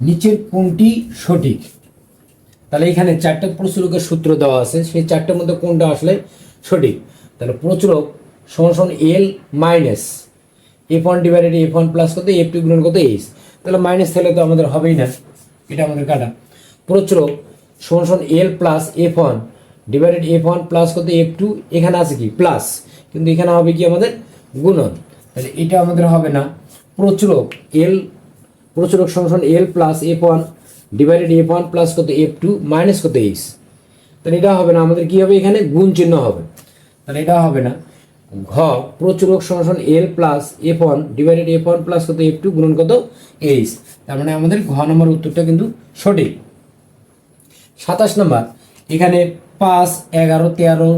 নিচের কোনটি সঠিক? তাহলে এখানে চারটে প্রচুরকের সূত্র দেওয়া আছে, সেই চারটের মধ্যে কোনটা আসলে সঠিক? তাহলে প্রচুরক সমান সমান L minus F one divided F one plus কত? এফ টু গুণন কত? এইচ তাহলে মাইনাস থাকলে তো আমাদের হবেই না, এটা আমাদের কাটা। প্রচুরক সমান সমান L plus F one divided F one plus কত? এফ টু এখানে আছে কি? প্লাস কিন্তু এখানে হবে কি আমাদের গুণন? তাহলে এটা আমাদের হবে না। প্রচুরক এল প্রচুরক সমান L plus F one divided F one plus কত এফ টু মাইনাস কত এইচ তাহলে এটা হবে না, আমাদের কি হবে এখানে? গুণ চিহ্ন হবে। তাহলে এটা হবে না। ঘ, প্রচুরক সমান L plus F one divided F one plus কত এফ টু গুণন কত এইচ তার মানে আমাদের ঘ নম্বর উত্তরটা কিন্তু সঠিক। সাতাশ নম্বর, এখানে পাঁচ, এগারো, তেরো,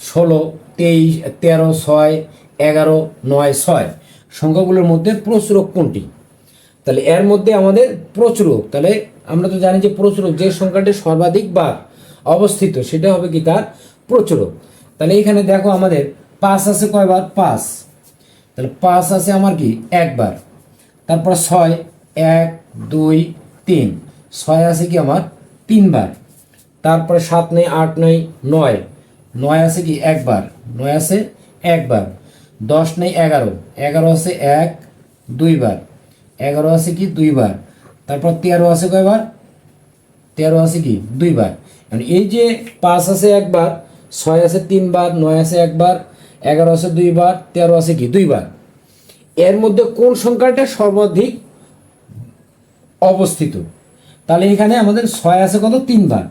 ষোলো, তেইশ, তেরো, ছয়, এগারো, নয়, ছয়। সংখ্যাগুলোর মধ্যে প্রচুরক কোনটি? তাহলে এর মধ্যে আমাদের প্রচুরক তাহলে আমরা তো জানি যে প্রচুরক যে সংখ্যাটি সর্বাধিক বার অবস্থিত, সেটা হবে কি তার প্রচুরক তাহলে এখানে দেখো আমাদের পাঁচ আছে কয়বার? পাঁচ। তাহলে পাঁচ আছে আমার কি? একবার। তারপর ছয়, এক, দুই, তিন। ছয় আছে কি আমার? তিনবার। তারপরে সাত নেই, আট নেই, নয়। নয় আছে কি? একবার। নয় আছে একবার। দশ নেই, এগারো। এগারো আছে এক, দুইবার। এগারো আছে কি? দুইবার। তারপর তেরো আছে কয়বার? তেরো আছে কি? দুইবার। মানে এই যে পাঁচ আছে একবার, ছয় আছে তিনবার, নয় আছে একবার, এগারো আছে দুইবার, তেরো আছে কি? দুইবার। এর মধ্যে কোন সংখ্যাটা সর্বাধিক অবস্থিত? তাহলে এখানে আমাদের ছয় আছে কত? তিনবার।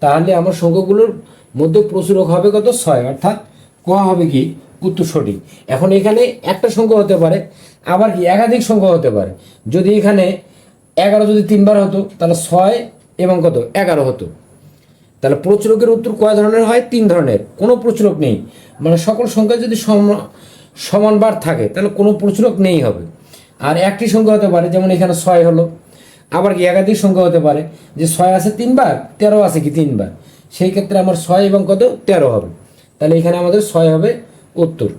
তাহলে আমার সংখ্যাগুলোর মধ্যে প্রচুরক হবে কত? ছয়। অর্থাৎ কোয়া হবে কি? উত্তর সঠিক। এখন এখানে একটা সংখ্যা হতে পারে, আবার কি একাধিক সংখ্যা হতে পারে। যদি এখানে এগারো যদি তিনবার হতো, তাহলে ছয় এবং কত? এগারো হতো। তাহলে প্রচুরকের উত্তর কয় ধরনের হয়? তিন ধরনের। কোনো প্রচুরক নেই। মানে সকল সংখ্যা যদি সম- সমানবার থাকে, তাহলে কোনো প্রচুরক নেই হবে। আর একটি সংখ্যা হতে পারে, যেমন এখানে ছয় হলো। আবার কি একাধিক সংখ্যা হতে পারে, যে ছয় আছে তিনবার, তেরো আছে কি তিনবার? সেই ক্ষেত্রে আমার ছয় এবং কত? তেরো হবে। তাহলে এখানে আমাদের ছয় হবে উত্তর।